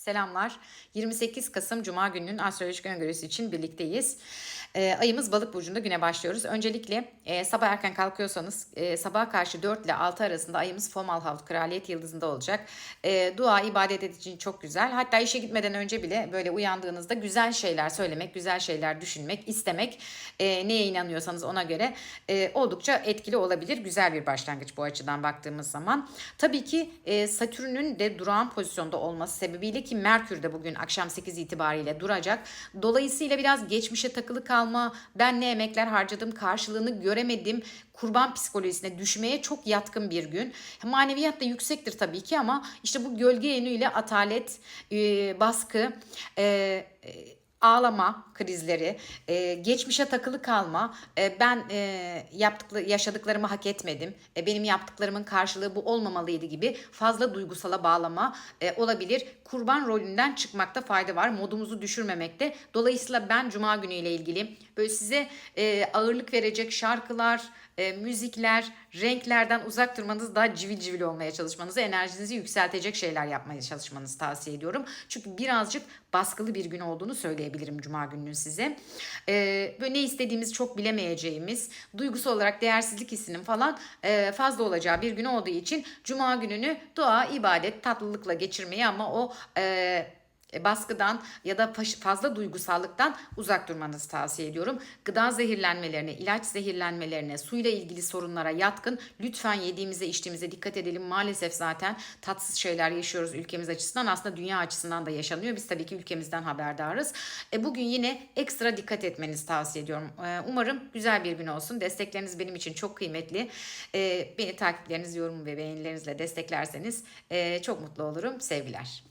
Selamlar. 28 Kasım Cuma gününün astrolojik öngörüsü için birlikteyiz. Ee, ayımız balık burcunda güne başlıyoruz. Öncelikle e, sabah erken kalkıyorsanız e, sabaha karşı 4 ile 6 arasında ayımız Fomalhaut Kraliyet Yıldızı'nda olacak. E, dua, ibadet için çok güzel. Hatta işe gitmeden önce bile böyle uyandığınızda güzel şeyler söylemek, güzel şeyler düşünmek, istemek, e, neye inanıyorsanız ona göre e, oldukça etkili olabilir. Güzel bir başlangıç bu açıdan baktığımız zaman. Tabii ki e, Satürn'ün de durağan pozisyonda olması sebebiyle ki Merkür de bugün akşam 8 itibariyle duracak. Dolayısıyla biraz geçmişe takılı kalma, ben ne emekler harcadım, karşılığını göremedim, kurban psikolojisine düşmeye çok yatkın bir gün. Maneviyat da yüksektir tabii ki ama işte bu gölge yönüyle atalet, e, baskı, e, e, ağlama krizleri, e, geçmişe takılı kalma, e, ben e, yaptıklı, yaşadıklarımı hak etmedim, e, benim yaptıklarımın karşılığı bu olmamalıydı gibi fazla duygusala bağlama e, olabilir. Kurban rolünden çıkmakta fayda var, modumuzu düşürmemekte. Dolayısıyla ben Cuma günü ile ilgili böyle size e, ağırlık verecek şarkılar, e, müzikler, renklerden uzak durmanız, daha civil civil olmaya çalışmanızı, enerjinizi yükseltecek şeyler yapmaya çalışmanızı tavsiye ediyorum. Çünkü birazcık baskılı bir gün olduğunu söyleyebilirim Cuma gününün size. E, böyle ne istediğimizi çok bilemeyeceğimiz, duygusal olarak değersizlik hissinin falan e, fazla olacağı bir gün olduğu için Cuma gününü dua, ibadet, tatlılıkla geçirmeyi ama o... E, baskıdan ya da fazla duygusallıktan uzak durmanızı tavsiye ediyorum. Gıda zehirlenmelerine, ilaç zehirlenmelerine, suyla ilgili sorunlara yatkın. Lütfen yediğimize, içtiğimize dikkat edelim. Maalesef zaten tatsız şeyler yaşıyoruz ülkemiz açısından. Aslında dünya açısından da yaşanıyor. Biz tabii ki ülkemizden haberdarız. E, bugün yine ekstra dikkat etmenizi tavsiye ediyorum. E, umarım güzel bir gün olsun. Destekleriniz benim için çok kıymetli. E, beni takipleriniz, yorum ve beğenilerinizle desteklerseniz e, çok mutlu olurum. Sevgiler.